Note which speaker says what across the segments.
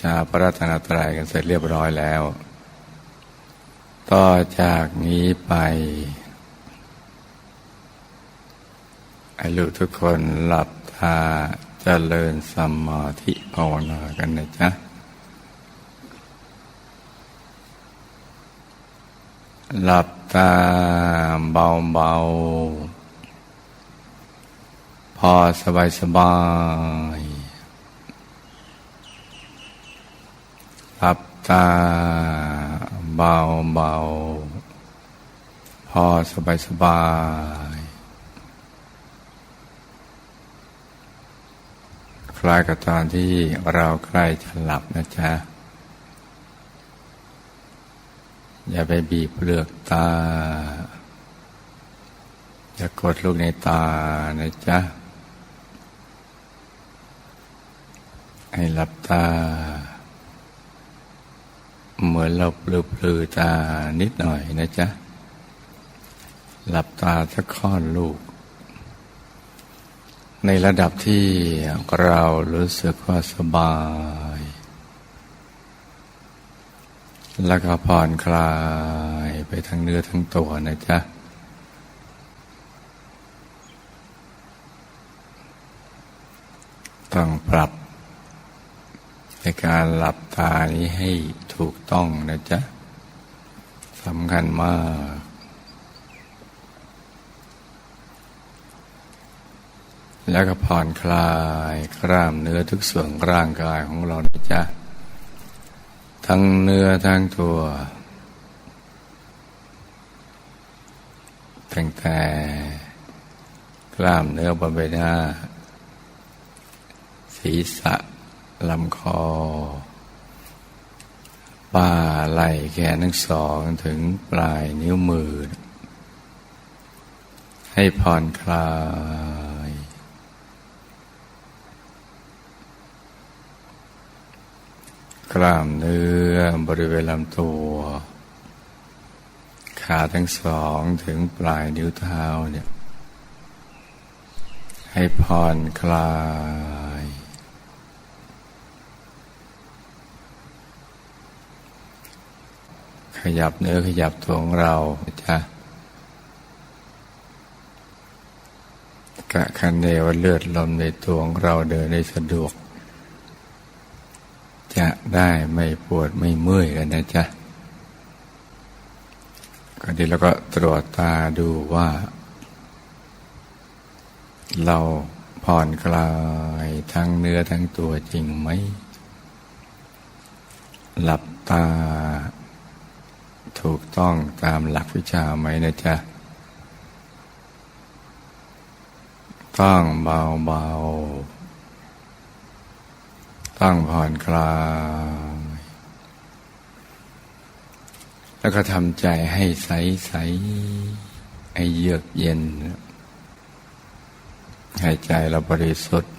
Speaker 1: ชาพระรัตนตรัยกันเสร็จเรียบร้อยแล้ว ต่อจากนี้ไปให้ลูกทุกคนหลับตาเจริญสมาธิภาวนากันนะจ๊ะหลับตาเบาๆ พอสบายสบาย ลับตาเบาเบาพอสบายสบายคล้ายกับตอนที่เราใกล้จะหลับนะจ๊ะ อย่าไปบีบเปลือกตา อย่ากดลูกในตานะจ๊ะ ให้หลับตา เหมือนเราปลือปลือตานิดหน่อยนะจ๊ะ หลับตาสักค่อนลูก ในระดับที่เรารู้สึกว่าสบาย แล้วก็ผ่อนคลายไปทั้งเนื้อทั้งตัวนะจ๊ะต้องปรับในการหลับตานี้ให้ ถูกต้องนะจ๊ะสำคัญมาก แล้วก็ผ่อนคลายกล้ามเนื้อทุกส่วนร่างกายของเรานะจ๊ะ ทั้งเนื้อทั้งตัวตั้งแต่กล้ามเนื้อบนใบหน้า ศีรษะลำคอ บ่าไหล่แขนทั้งสองถึงปลายนิ้วมือ ให้ผ่อนคลาย กล้ามเนื้อบริเวณลำตัว ขาทั้งสองถึงปลายนิ้วเท้าเนี่ย ให้ผ่อนคลาย ขยับเนื้อขยับตัวของเราจะกะคันเนว่าเลือดลมในตัวของเราเดินได้สะดวก จะได้ไม่ปวดไม่เมื่อยกันนะจ๊ะก็ดีแล้วก็ตรวจตาดูว่า เราผ่อนคลายทั้งเนื้อทั้งตัวจริงไหม หลับตา ถูกต้องตามหลักวิชาไหมนะจ๊ะต้องเบาเบาๆต้องผ่อนคลายแล้วก็ทำใจให้ใสใสให้เยือกเย็นให้ใจเราบริสุทธิ์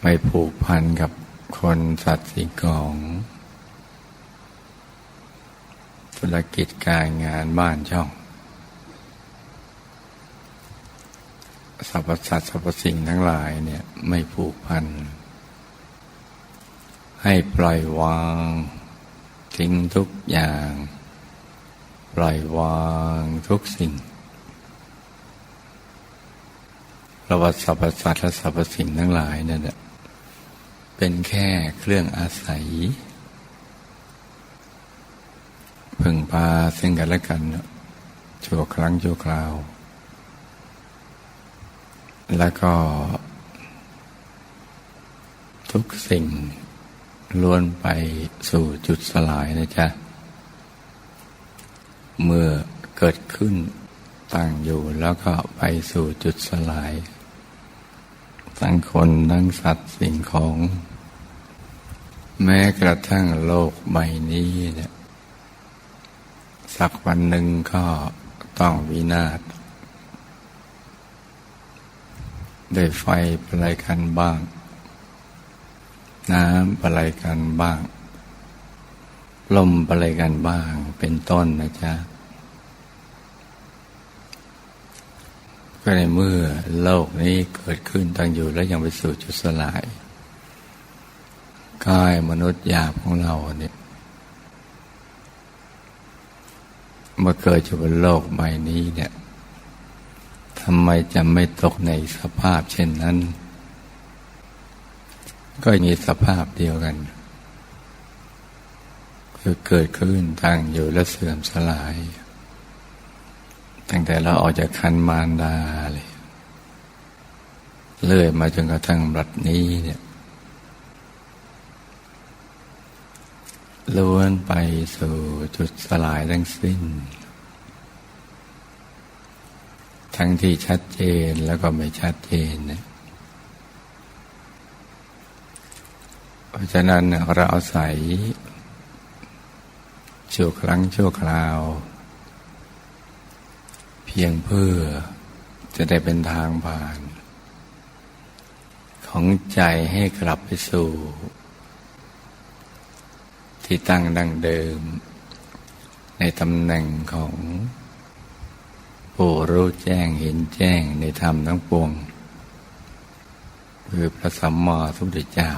Speaker 1: ไม่ผูกพันกับคนสัตว์สิ่งของ ธุรกิจการงานบ้านช่องสรรพสัตว์สรรพสิ่งทั้งหลายเนี่ยไม่ผูกพัน ให้ปล่อยวาง ทิ้งทุกอย่าง ปล่อยวางทุกสิ่งเพระว่าสรรพสัตว์และสรรพสิ่งทั้งหลายนั่นแหละเป็นแค่เครื่องอาศัย พึ่งพาซึ่งกันและกันชั่วครั้งชั่วคราว แล้วก็ ทุกสิ่งล้วนไปสู่จุดสลายนะจ๊ะ เมื่อเกิดขึ้นตั้งอยู่แล้วก็ไปสู่จุดสลาย ทั้งคนทั้งสัตว์สิ่งของ แม้กระทั่งโลกใบนี้เนี่ย สักวันหนึ่งก็ต้องวินาศด้วยไฟอะไรกันบ้าง น้ำอะไรกันบ้าง ลมอะไรกันบ้างเป็นต้นนะจ๊ะ ก็ในเมื่อโลกนี้เกิดขึ้นตั้งอยู่แล้วยังไปสู่จุดสลายกายมนุษย์หยาบของเราเนี่ยเมื่อเกิดอยู่บนโลกใบนี้เนี่ยทำไมจะไม่ตกในสภาพเช่นนั้น ก็มีสภาพเดียวกัน คือเกิดขึ้นตั้งอยู่และเสื่อมสลาย ตั้งแต่เราออกจากคันมารดาเลยเลื่อยมาจนกระทั่งบัดนี้เนี่ย ล้วนไปสู่จุดสลายทั้งสิ้น ทั้งที่ชัดเจนแล้วก็ไม่ชัดเจนนะเพราะฉะนั้นเราอาศัยชั่วครั้งชั่วคราว เพียงเพื่อจะได้เป็นทางผ่าน ของใจให้กลับไปสู่ ที่ตั้งดังเดิม ในตำแหน่งของผู้รู้แจ้งเห็นแจ้งในธรรมทั้งปวง คือพระสัมมาสัมพุทธเจ้า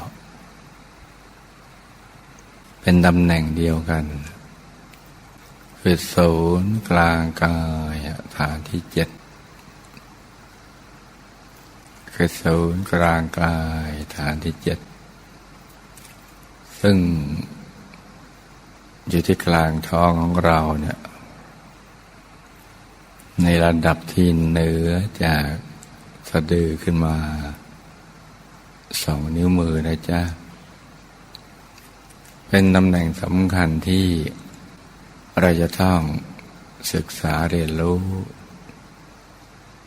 Speaker 1: เป็นตำแหน่งเดียวกัน คือศูนย์กลางกายฐานที่เจ็ดคือศูนย์กลางกายฐานที่เจ็ดซึ่ง อยู่ที่กลางท้องของเราเนี่ยในระดับที่เหนือจากสะดือขึ้นมาสองนิ้วมือนะจ๊ะ เป็นตำแหน่งสำคัญที่เราจะต้องศึกษาเรียนรู้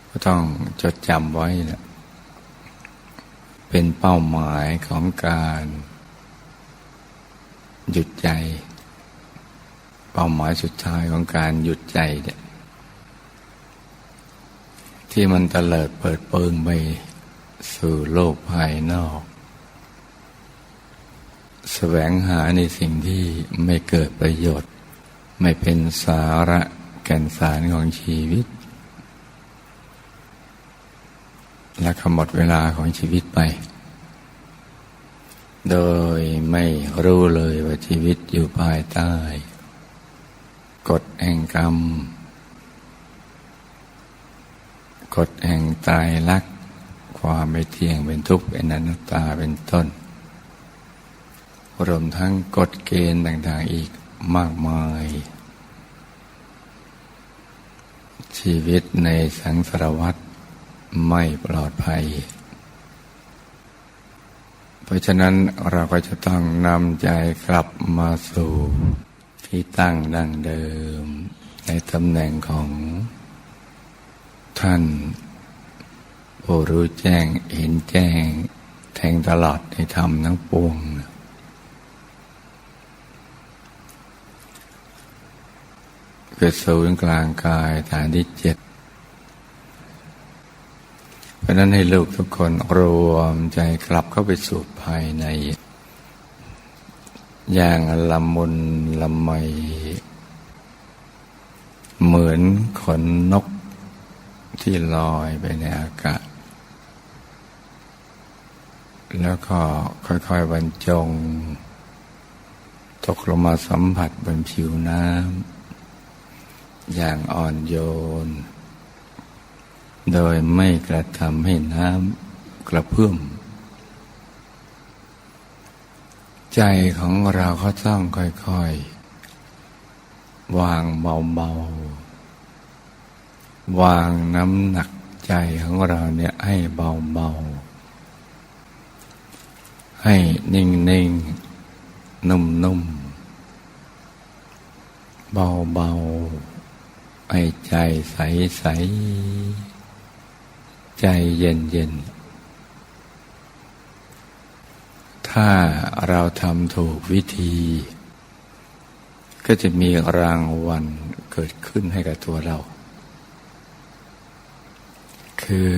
Speaker 1: ก็ต้องจดจำไว้นะเป็นเป้าหมายของการ หยุดใจ เป้าหมายสุดท้ายของการหยุดใจเนี่ยที่มันเตลิดเปิดเปิงไปสู่โลกภายนอกแสวงหาในสิ่งที่ไม่เกิดประโยชน์ ไม่เป็นสาระแก่นสารของชีวิต และขมดเวลาของชีวิตไป โดยไม่รู้เลยว่าชีวิตอยู่ภายใต้ กฎแห่งกรรม กฎแห่งตายรักความไม่เที่ยงเป็นทุกข์เป็นอนัตตาเป็นต้น รวมทั้งกฎเกณฑ์ต่าง ๆอีกมากมาย ชีวิตในสังสารวัฏไม่ปลอดภัย เพราะฉะนั้นเราก็จะต้องนำใจกลับมาสู่ ที่ตั้งดังเดิม ในตำแหน่งของท่านผู้รู้แจ้งเห็นแจ้ง แทงตลอดในธรรมทั้งปวง เกิดศูนย์กลางกายฐานที่เจ็ดเพราะนั้นให้ลูกทุกคนรวมใจกลับเข้าไปสู่ภายใน อย่างละมุนละไม เหมือนขนนกที่ลอยไปในอากาศ แล้วก็ค่อยๆบรรจง ตกลงมาสัมผัสบนผิวน้ำอย่างอ่อนโยน โดยไม่กระทำให้น้ำกระเพื่อม ใจของเราก็ต้องค่อยๆ วางเบาๆ วางน้ำหนักใจของเราเนี่ยให้เบาๆ ให้นิ่งๆ นุ่มๆ เบาๆ ให้ใจใสๆ ใจเย็นๆ ถ้าเราทำถูกวิธี ก็จะมีรางวัลเกิดขึ้นให้กับตัวเรา คือ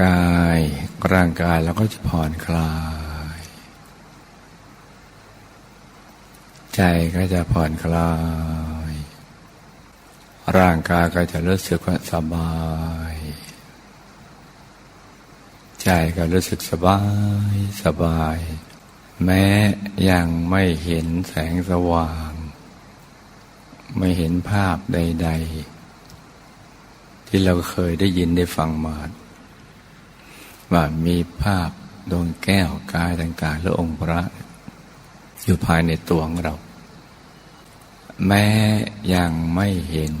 Speaker 1: กายร่างกายเราก็จะผ่อนคลาย ใจก็จะผ่อนคลาย ร่างกายก็จะรู้สึกว่าสบาย ใจก็รู้สึกสบายสบาย แม้ยังไม่เห็นแสงสว่าง ไม่เห็นภาพใด ๆ ที่เราเคยได้ยินได้ฟังมาว่ามีภาพดวงแก้วกายต่างๆหรือองค์พระอยู่ภายในตัวของเรา แม้ยังไม่เห็น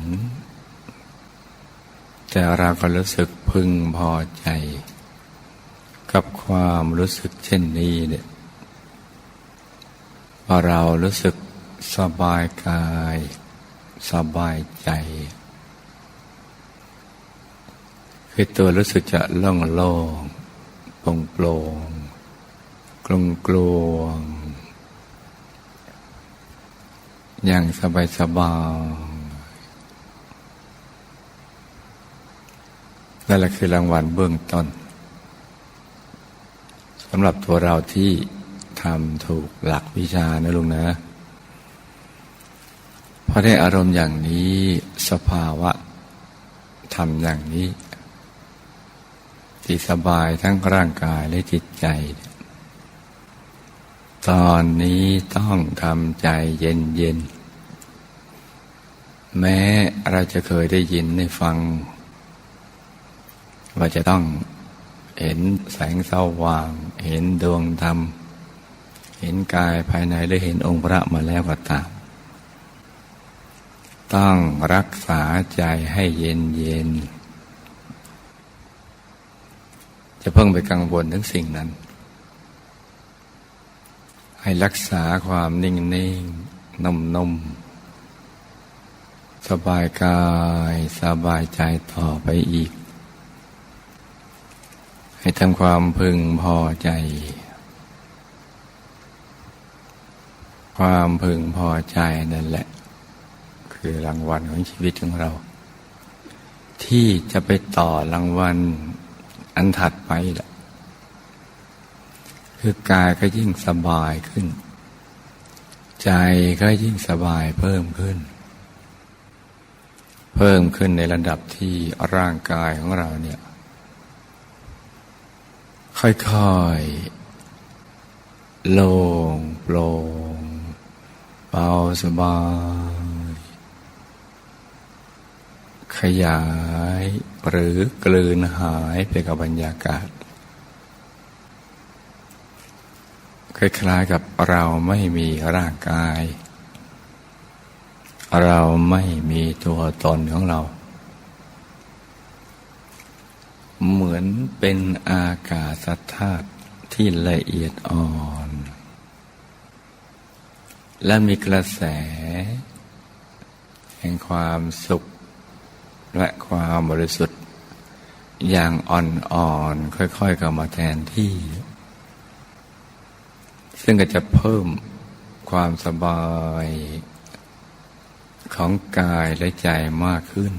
Speaker 1: แต่เราก็รู้สึกพึงพอใจ กับความรู้สึกเช่นนี้เนี่ยพอเรารู้สึกสบายกาย สบายใจ คือตัวรู้สึกจะโล่งโล่งโปร่งโปร่งกลงกลวงอย่างสบายสบายนั่นแหละคือรางวัลเบื้องต้นำหรับตัวเราที่ทำถูกหลักวิชานะลุงนะพอได้อารมณ์อย่างนี้สภาวะทำอย่างนี้ที่สบายทั้งร่างกายและจิตใจ ตอนนี้ต้องทำใจเย็นเย็นแม้เราจะเคยได้ยินได้ฟัง ว่าจะต้องเห็นแสงสว่าง เห็นดวงธรรม เห็นกายภายในหรือเห็นองค์พระมาแล้วก็ตาม ต้องรักษาใจให้เย็นเย็น จะเพิ่งไปกังวลถึงสิ่งนั้น ให้รักษาความนิ่งนิ่งนุ่มนุ่มสบายกายสบายใจต่อไปอีก ให้ทำความพึงพอใจ ความพึงพอใจนั่นแหละ คือรางวัลของชีวิตของเรา ที่จะไปต่อรางวัลอันถัดไปละคือกายก็ยิ่งสบายขึ้น ใจก็ยิ่งสบายเพิ่มขึ้น เพิ่มขึ้นในระดับที่ร่างกายของเราเนี่ย ค่อยๆโล่งโปร่งเบาสบาย ขยายหรือกลืนหายไปกับบรรยากาศ คล้ายๆกับเราไม่มีร่างกาย เราไม่มีตัวตนของเรา เหมือนเป็นอากาศธาตุที่ละเอียดอ่อน และมีกระแส แห่งความสุข และความบริสุทธิ์ อย่างอ่อนๆค่อยๆเข้ามาแทนที่ ซึ่งก็จะเพิ่มความสบายของกายและใจมากขึ้น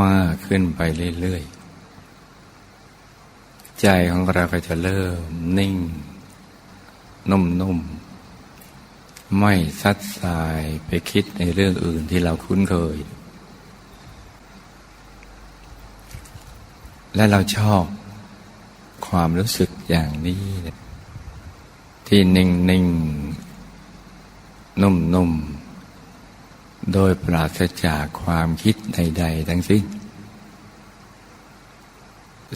Speaker 1: มากขึ้นไปเรื่อยๆ ใจของเราก็จะเริ่มนิ่ง นุ่มๆ ไม่ซัดสายไปคิดในเรื่องอื่นที่เราคุ้นเคย และเราชอบความรู้สึกอย่างนี้ ที่นิ่ง ๆ นุ่ม ๆ โดยปราศจากความคิดใด ๆ ทั้งสิ้น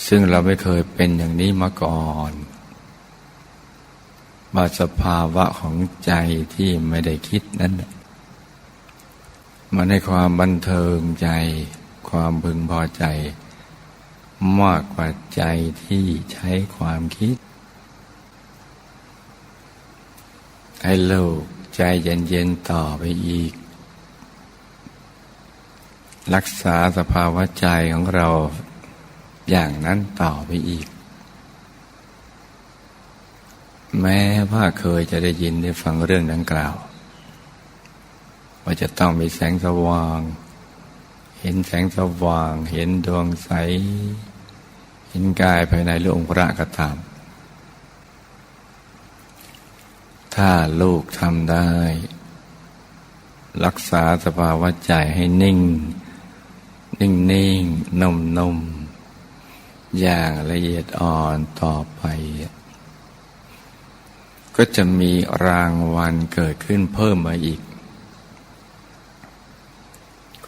Speaker 1: ซึ่งเราไม่เคยเป็นอย่างนี้มาก่อนบาสภาวะของใจที่ไม่ได้คิดนั้น มันให้ความบันเทิงใจ ความพึงพอใจ มากกว่าใจที่ใช้ความคิด ให้โลกใจเย็นๆต่อไปอีก รักษาสภาวะใจของเราอย่างนั้นต่อไปอีก แม้ว่าเคยจะได้ยินได้ฟังเรื่องดังกล่าว ว่าจะต้องมีแสงสว่าง เห็นแสงสว่าง เห็นดวงใส เห็นกายภายในหรือองค์พระก็ตาม ถ้าลูกทำได้ รักษาสภาวะใจให้นิ่ง นิ่งนิ่งนุ่มนุ่มอย่างละเอียดอ่อนต่อไป ก็จะมีรางวัลเกิดขึ้นเพิ่มมาอีก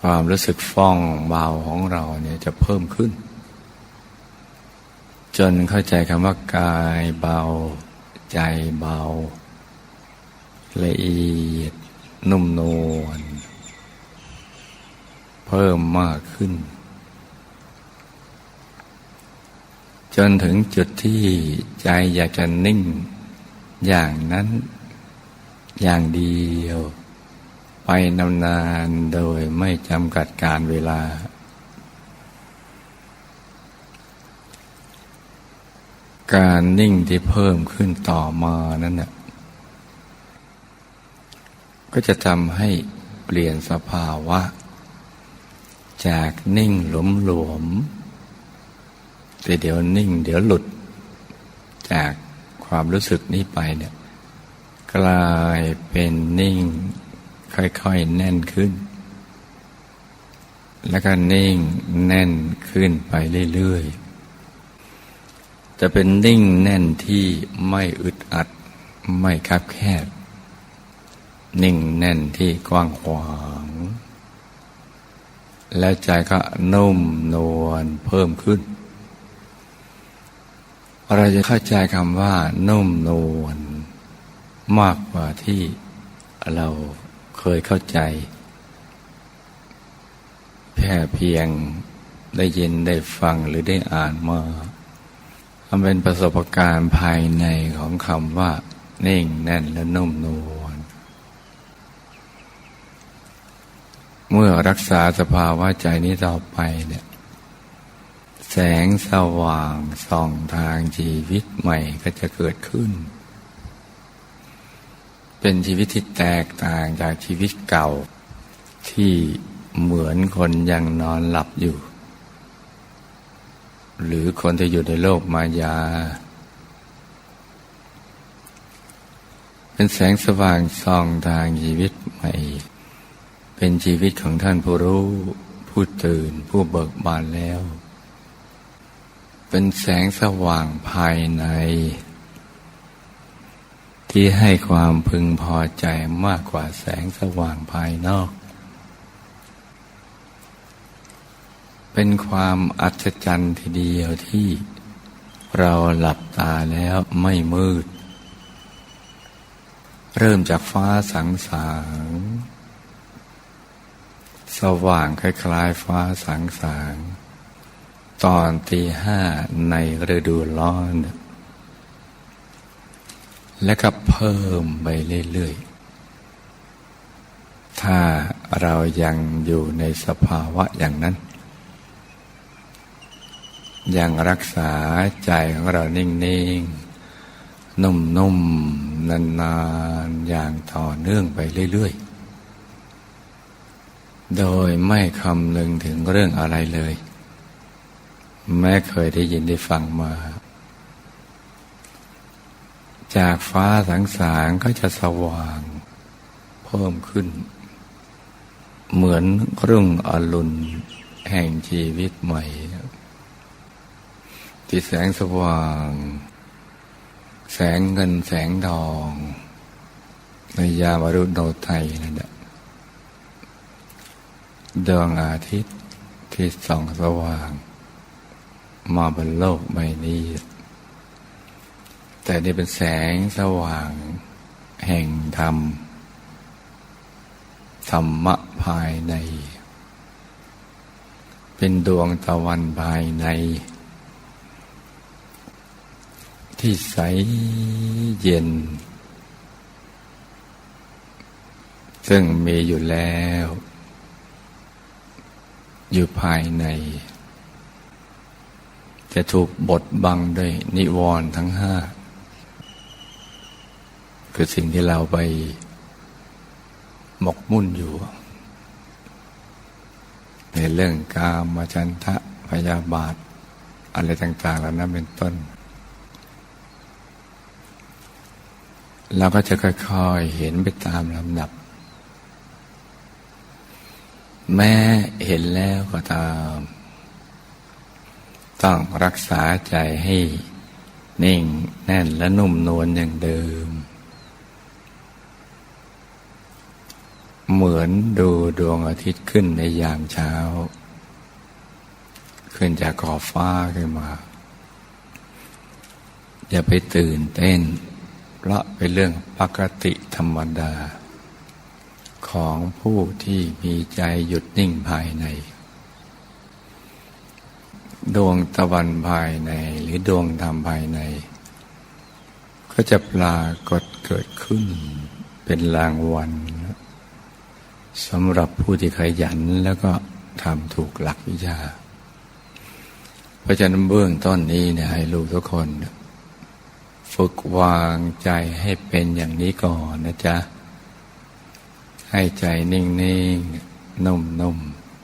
Speaker 1: ความรู้สึกฟ่องเบาของเราเนี่ยจะเพิ่มขึ้น จนเข้าใจคำว่ากายเบา ใจเบา ละเอียดนุ่มนวล พิ่มมากขึ้น จนถึงจุดที่ใจอยากจะนิ่ง อย่างนั้น อย่างเดียว ไปนานโดยไม่จำกัดการเวลา การนิ่งที่เพิ่มขึ้นต่อมานั้นน่ะก็จะทำให้เปลี่ยนสภาวะ จากนิ่งหลวมหลวมแต่เดี๋ยวนิ่ง เดี๋ยวหลุด จากความรู้สึกนี้ไปเนี่ยกลายเป็นนิ่ง ค่อยๆ แน่นขึ้น แล้วก็นิ่งแน่นขึ้นไปเรื่อยๆจะเป็นนิ่งแน่นที่ไม่อึดอัด ไม่คับแคบ นิ่งแน่นที่กว้างขวาง แล้วใจก็นุ่มนวลเพิ่มขึ้น เราจะเข้าใจคำว่า นุ่มนวลมากกว่าที่เราเคยเข้าใจ แค่เพียงได้ยินได้ฟังหรือได้อ่านมามันเป็นประสบการณ์ภายในของคำว่า นิ่งแน่นและนุ่มนวล เมื่อรักษาสภาวะใจนี้ต่อไปเนี่ยแสงสว่างส่องทางชีวิตใหม่ก็จะเกิดขึ้น เป็นชีวิตที่แตกต่างจากชีวิตเก่า ที่เหมือนคนยังนอนหลับอยู่ หรือคนที่อยู่ในโลกมายา เป็นแสงสว่างส่องทางชีวิตใหม่ เป็นชีวิตของท่านผู้รู้ผู้ตื่นผู้เบิกบานแล้ว เป็นแสงสว่างภายใน ที่ให้ความพึงพอใจมากกว่าแสงสว่างภายนอก เป็นความอัศจรรย์ทีเดียวที่เราหลับตาแล้วไม่มืด เริ่มจากฟ้าสังสาง สว่างคล้ายๆฟ้าสังสางตอนตีห้าในฤดูร้อน และก็เพิ่มไปเรื่อยๆ ถ้าเรายังอยู่ในสภาวะอย่างนั้น ยังรักษาใจของเรานิ่งๆ นุ่มๆนานๆ อย่างต่อเนื่องไปเรื่อยๆ โดยไม่คำนึงถึงเรื่องอะไรเลย แม้เคยได้ยินได้ฟังมา จากฟ้าสังสารก็จะสว่าง เพิ่มขึ้น เหมือนรุ่งอรุณแห่งชีวิตใหม่ ที่แสงสว่าง แสงเงินแสงทอง ในยามรุณโนไทยนั่นแหละ ดวงอาทิตย์ที่ส่องสว่าง มาบนโลกใบนี้ แต่นี่เป็นแสงสว่างแห่งธรรม ธรรมะภายใน เป็นดวงตะวันภายใน ที่ใสเย็น ซึ่งมีอยู่แล้ว อยู่ภายใน จะถูกบดบังด้วยนิวรณ์ทั้งห้า คือสิ่งที่เราไปหมกมุ่นอยู่ ในเรื่องกามาจันทะพยาบาท อะไรต่างๆแล้วนั้นเป็นต้น เราก็จะค่อย ๆ เห็นไปตามลำดับ แม้เห็นแล้วก็ตาม ต้องรักษาใจให้นิ่งแน่นและนุ่มนวลอย่างเดิม เหมือนดูดวงอาทิตย์ขึ้นในยามเช้า ขึ้นจากขอบฟ้าขึ้นมา อย่าไปตื่นเต้น เพราะเป็นเรื่องปกติธรรมดา ของผู้ที่มีใจหยุดนิ่งภายใน ดวงตะวันภายในหรือดวงธรรมภายใน ก็จะปรากฏเกิดขึ้นเป็นรางวัลสำหรับผู้ที่ขยันแล้วก็ทำถูกหลักวิชาเพราะฉะนั้นเบื้องต้นนี้เนี่ยให้ลูกทุกคน ฝึกวางใจให้เป็นอย่างนี้ก่อนนะจ๊ะ ให้ใจนิ่งๆ นุ่ม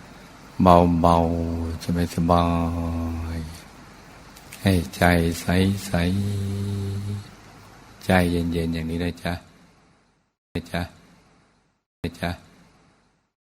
Speaker 1: ๆ เบาๆสบายสบายๆให้ใจใสๆ ใจเย็นๆ อย่างนี้นะจ๊ะนะจ๊ะนะจ๊ะ